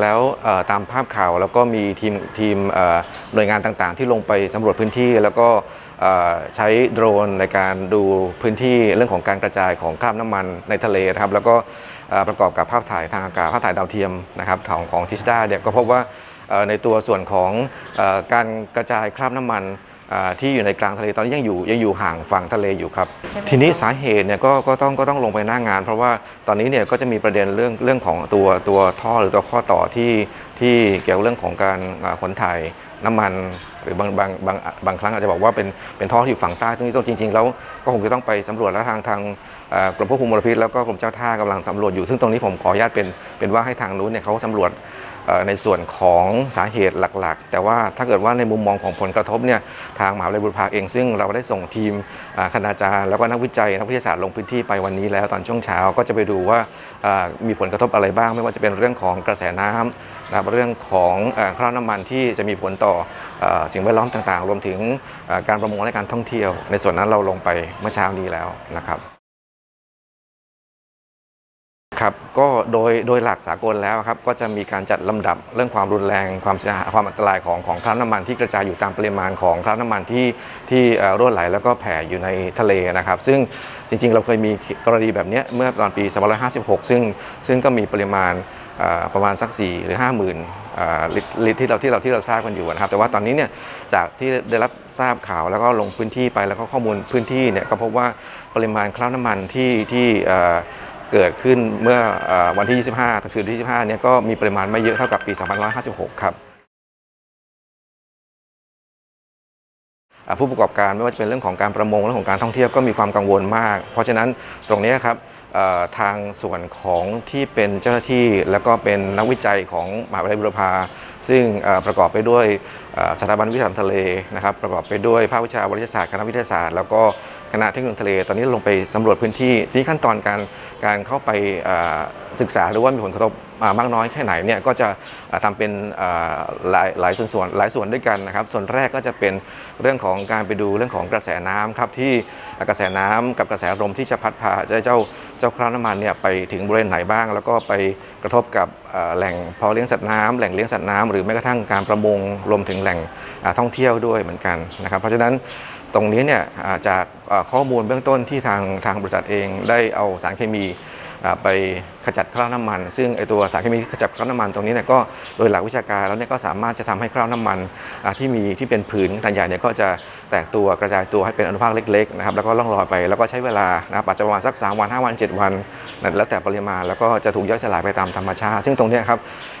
ๆแล้วตามภาพข่าวแล้วก็มีทีมทีมหน่วยงานต่างๆ ที่ลงไปสำรวจพื้นที่ แล้วก็ใช้โดรนในการดูพื้นที่เรื่องของการกระจายของคราบน้ำมันในทะเลนะครับแล้วก็ประกอบกับภาพถ่ายทางอากาศภาพถ่ายดาวเทียมนะครับของของทิชดาเนี่ยก็พบว่าในตัวส่วนของการกระจายคราบน้ำมัน ที่อยู่ในกลางทะเลตอนนี้ยังอยู่ยังอยู่ห่างฝั่งทะเลอยู่ครับใช่ไหมทีนี้คะสาเหตุเนี่ยก็ก็ต้องก็ต้องลงไปหน้างาน เพราะว่าตอนนี้เนี่ยก็จะมีประเด็นเรื่องเรื่องของตัวตัวท่อหรือตัวข้อต่อที่ที่เกี่ยวกับเรื่องของการอ่าขนถ่ายน้ำมันหรือบางบางบางบางครั้งอาจจะบอกว่าเป็นเป็นท่อที่อยู่ฝั่งใต้ตรงนี้ต้องจริง ๆ แล้วก็คงจะต้องไปสำรวจและทางทางเอ่อกรมควบคุมมลพิษแล้วก็กรมเจ้าท่ากำลังสำรวจอยู่ซึ่งตรงนี้ผมขออนุญาตเป็นเป็นว่าให้ทางนู้นเนี่ยเขาสำรวจเอ่อ ในส่วนของสาเหตุหลักๆ แต่ว่าถ้าเกิดว่าในมุมมองของผลกระทบเนี่ยทางมหาวิทยาลัยบุรพาเอง ซึ่งเราได้ส่งทีมคณาจารย์ แล้วก็นักวิจัยนักวิทยาศาสตร์ลงพื้นที่ไปวันนี้แล้วตอนช่วงเช้าก็จะไปดูว่ามีผลกระทบอะไรบ้าง ไม่ว่าจะเป็นเรื่องของกระแสน้ำนะครับเรื่องของเอ่อคราบน้ำมันที่จะมีผลต่ออสิ่งแวดล้อมต่างๆ รวมถึงการประมงและการท่องเที่ยว ในส่วนนั้นเราลงไปเมื่อเช้านี้แล้วนะครับ ครับก็โดยโดยหลักสากลแล้วครับก็จะมีการจัดลำดับเรื่องความรุนแรงความเสียหายความอันตรายของของคราบน้ำมันที่กระจายอยู่ตามปริมาณของคราบน้ำมันที่ที่รั่วไหลแล้วก็แผ่อยู่ในทะเลนะครับ ซึ่งจริงๆ เราเคยมีกรณีแบบเนี้ยเมื่อตอนปี 2556 ซึ่งซึ่งก็มีปริมาณประมาณสัก 4 หรือ 5 0,000ลิตรลิตรที่เราที่เราที่เราทราบกันอยู่นะครับ แต่ว่าตอนนี้เนี่ยจากที่ได้รับทราบข่าวแล้วก็ลงพื้นที่ไปแล้วก็ข้อมูลพื้นที่เนี่ยก็พบว่าปริมาณคราบน้ำมันที่ที่ เกิดขึ้นเมื่อวันที่ 25คืนที่ 25 เนี่ยก็มีปริมาณไม่เยอะเท่ากับปี 2556 ครับผู้ประกอบการไม่ว่าจะเป็นเรื่องของการประมงเรื่องของการท่องเที่ยวก็มีความกังวลมาก เพราะฉะนั้นตรงนี้ครับทางส่วนของที่เป็นเจ้าหน้าที่ แล้วก็เป็นนักวิจัยของมหาวิทยาลัยบุรพาซึ่งประกอบไปด้วยสถาบันวิทยาศาสตร์ทะเลนะครับประกอบไปด้วยภาควิชาวริยศาสตร์คณะวิทยาศาสตร์ แล้วก็ คณะเทคโนโลยีทะเล ตอนนี้ลงไปสำรวจพื้นที่ที่ขั้นตอนการการเข้าไปศึกษาหรือว่ามีผลกระทบมามากน้อยแค่ไหนเนี่ยก็จะเอ่อทำเป็นหลายหลายส่วนส่วนหลายส่วนด้วยกันนะครับ ส่วนแรกก็จะเป็นเรื่องของการไปดูเรื่องของกระแสน้ำครับที่กระแสน้ำกับกระแสลมที่จะพัดพาเจ้าเจ้าเจ้าคราบน้ำมันเนี่ยไปถึงบริเวณไหนบ้าง แล้วก็ไปกระทบกับแหล่งเพาะเลี้ยงสัตว์น้ำแหล่งเลี้ยงสัตว์น้ำหรือแม้กระทั่งการประมงรวมถึงแหล่งท่องเที่ยวด้วยเหมือนกันนะครับ เพราะฉะนั้น ตรงนี้เนี่ยจากข้อมูลเบื้องต้นที่ทางทางบริษัทเองได้เอาสารเคมีไปขจัดคราบน้ำมัน ซึ่งไอตัวสารเคมีขจัดคราบน้ำมันตรงนี้เนี่ยก็โดยหลักวิชาการแล้วเนี่ยก็สามารถจะทำให้คราบน้ำมันที่มีที่เป็นผืนขนาดใหญ่เนี่ยก็จะแตกตัวกระจายตัวให้เป็นอนุภาคเล็กๆนะครับแล้วก็ล่องลอยไปแล้วก็ใช้เวลานะครับอาจจะประมาณสัก 3 วัน 5 วัน 7 วันนะแล้วแต่ปริมาณแล้วก็จะถูกย่อยสลายไปตามธรรมชาติ ซึ่งตรงนี้ครับ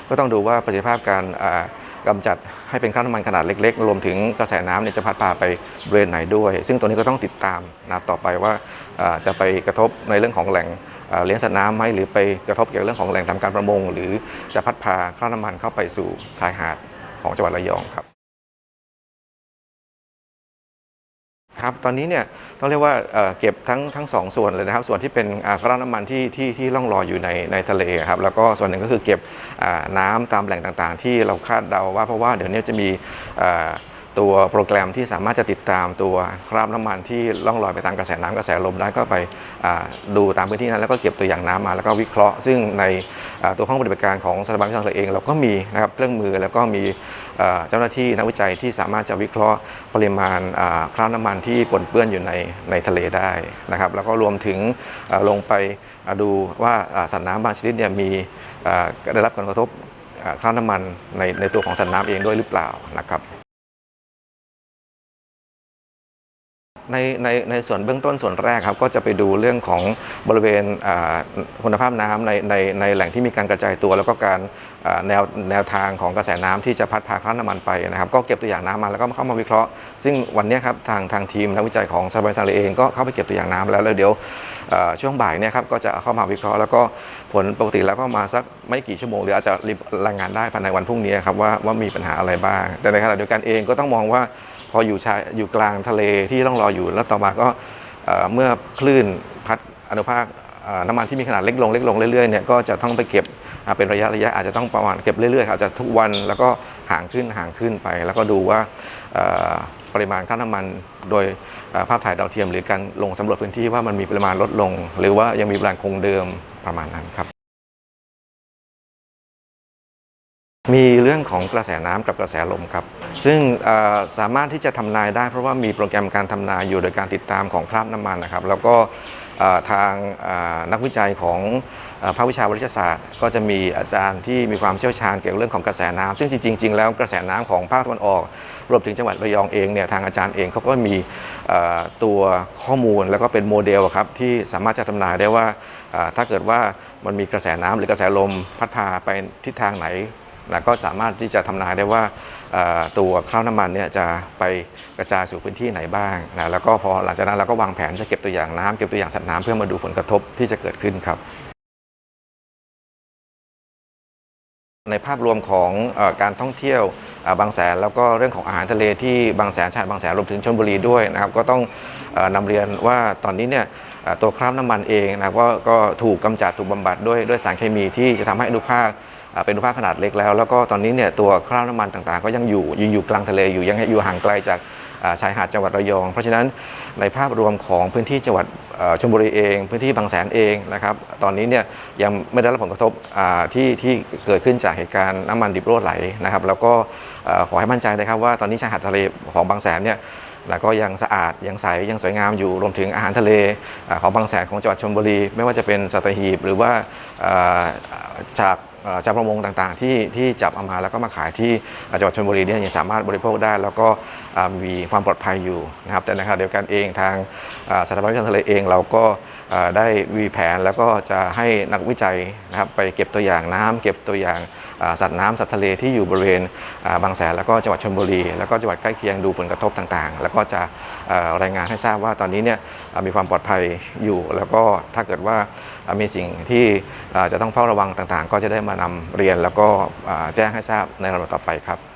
ก็ต้องดูว่าประสิทธิภาพการ กำกำจัดให้เป็นคราบน้ำมันขนาดเล็ก ๆ รวมถึงกระแสน้ำเนี่ยจะพัดพาไปบริเวณไหนด้วย ซึ่งตัวนี้ก็ต้องติดตามนะต่อไปว่าจะไปกระทบในเรื่องของแหล่งเลี้ยงสัตว์น้ำไหมหรือไปกระทบเกี่ยวกับเรื่องของแหล่งทำการประมง หรือจะพัดพาคราบน้ำมันเข้าไปสู่ชายหาดของจังหวัดระยองครับ ครับตอนนี้เนี่ยต้องเรียกว่าเเก็บทั้งทั้งสองส่วนเลยนะครับ ส่วนที่เป็นคราบน้ำมันที่ที่ที่ล่องลอยอยู่ในในทะเลครับแล้วก็ส่วนหนึ่งก็คือเก็บน้ำตามแหล่งต่างๆ ที่เราคาดเดาว่าเพราะว่าเดี๋ยวนี้จะมี ตัวโปรแกรมที่สามารถจะติดตามตัวคราบน้ำมันที่ล่องลอยไปตามกระแสน้ำกระแสลมได้ก็ไปดูตามพื้นที่นั้น แล้วก็เก็บตัวอย่างน้ำมาแล้วก็วิเคราะห์ ซึ่งในตัวห้องปฏิบัติการของสถาบันวิจัยเลเอง เราก็มีนะครับเครื่องมือแล้วก็มีเจ้าหน้าที่นักวิจัยที่สามารถจะวิเคราะห์ปริมาณคราบน้ำมันที่ปนเปื้อนอยู่ในในทะเลได้นะครับแล้วก็รวมถึงลงไปดูว่าสัตว์น้ำบางชนิดเนี่ยมีได้รับผลกระทบคราบน้ำมันในในตัวของสัตว์น้ำเองด้วยหรือเปล่านะครับ ในในในส่วนเบื้องต้นส่วนแรกครับก็จะไปดูเรื่องของบริเวณคุณภาพน้ำในในในแหล่งที่มีการกระจายตัว แล้วก็การแนวแนวทางของกระแสน้ำที่จะพัดพาคราบน้ำมันไปนะครับ ก็เก็บตัวอย่างน้ำมาแล้วก็เข้ามาวิเคราะห์ ซึ่งวันนี้ครับทางทางทีมนักวิจัยของสถาบันวิจัยเองก็เข้าไปเก็บตัวอย่างน้ำแล้วแล้วเดี๋ยวช่วงบ่ายเนี่ยครับก็จะเข้ามาวิเคราะห์ แล้วก็ผลปกติแล้วก็มาสักไม่กี่ชั่วโมงหรืออาจจะรีบรายงานได้ภายในวันพรุ่งนี้ครับว่าว่ามีปัญหาอะไรบ้าง แต่ในขณะเดียวกันเองก็ต้องมองว่า พออยู่ชายอยู่กลางทะเลที่ต้องรออยู่แล้วต่อมาก็เมื่อคลื่นพัดอนุภาคน้ำมันที่มีขนาดเล็กลงเล็กลงเรื่อยๆเนี่ยก็จะต้องไปเก็บเป็นระยะระยะอาจจะต้องประมาณเก็บเรื่อยๆอาจจะทุกวันแล้วก็ห่างขึ้นห่างขึ้นไป แล้วก็ดูว่าปริมาณค่าน้ำมันโดยภาพถ่ายดาวเทียม หรือการลงสำรวจพื้นที่ว่ามันมีปริมาณลดลง หรือว่ายังมีปริมาณคงเดิมประมาณนั้นครับ มีเรื่องของกระแสน้ำกับกระแสลมครับ ซึ่งสามารถที่จะทำนายได้ เพราะว่ามีโปรแกรมการทำนายอยู่โดยการติดตามของคราบน้ำมันนะครับ แล้วก็ทางนักวิจัยของอภาควิชาวิทยาศาสตร์ ก็จะมีอาจารย์ที่มีความเชี่ยวชาญเกี่ยวกับเรื่องของกระแสน้ำซึ่งจริงๆจริงๆแล้วกระแสน้ำของภาคตะวันออก รวมถึงจังหวัดระยองเองเนี่ยทางอาจารย์เองเขาก็มีตัวข้อมูลแล้วก็เป็นโมเดลครับที่สามารถจะทำนายได้ว่าถ้าเกิดว่ามันมีกระแสน้ำหรือกระแสลมพัดพาไปทิศทางไหน นะก็สามารถที่จะทำนายได้ว่าตัวคราบน้ำมันเนี่ยจะไปกระจายสู่พื้นที่ไหนบ้างนะแล้วก็พอหลังจากนั้นเราก็วางแผนจะเก็บตัวอย่างน้ำเก็บตัวอย่างสัตว์น้ำเพื่อมาดูผลกระทบที่จะเกิดขึ้นครับ ในภาพรวมของอการท่องเที่ยวบางแสนแล้วก็เรื่องของอาหารทะเลที่บางแสนชายหาดบางแสนรวมถึงชลบุรีด้วยนะครับก็ต้องเออนำเรียนว่าตอนนี้เนี่ยตัวคราบน้ำมันเองนะก็ก็ถูกกำจัดถูกบำบัดด้วยด้วยสารเคมีที่จะทำให้อนุภาค เป็นอนุภาคขนาดเล็กแล้ว แล้วก็ตอนนี้เนี่ยตัวคราบน้ำมันต่างๆ ก็ยังอยู่ยังอยู่กลางทะเลอยู่ยังอยู่ห่างไกลจากชายหาดจังหวัดระยอง เพราะฉะนั้นในภาพรวมของพื้นที่จังหวัดชลบุรีเอง พื้นที่บางแสนเองนะครับตอนนี้เนี่ยยังไม่ได้รับผลกระทบที่ที่เกิดขึ้นจากเหตุการณ์น้ำมันดิบรั่วไหลนะครับแล้วก็ขอให้มั่นใจนะครับว่าตอนนี้ชายหาดทะเลของบางแสนเนี่ยแล้วก็ยังสะอาดยังใสยังสวยงามอยู่รวมถึงอาหารทะเลอของบางแสนของจังหวัดชลบุรี ไม่ว่าจะเป็นสัตหีบหรือว่าจาก ชาวประมงต่างๆ ที่ที่จับเอามาแล้วก็มาขายที่จังหวัดชลบุรีเนี่ยยังสามารถบริโภคได้ แล้วก็มีความปลอดภัยอยู่นะครับแต่ในขณะเดียวกันเองทางสถาบันวิจัยทะเลเองเราก็ได้มีแผนแล้วก็จะให้นักวิจัยนะครับไปเก็บตัวอย่างน้ำเก็บตัวอย่างสัตว์น้ำสัตว์ทะเลที่อยู่บริเวณบางแสนแล้วก็จังหวัดชลบุรี แล้วก็จังหวัดใกล้เคียงดูผลกระทบต่างๆ แล้วก็จะรายงานให้ทราบว่าตอนนี้เนี่ยมีความปลอดภัยอยู่ แล้วก็ถ้าเกิดว่ามีสิ่งที่จะต้องเฝ้าระวังต่างๆ ก็จะได้มานำเรียนแล้วก็แจ้งให้ทราบในระดับต่อไปครับ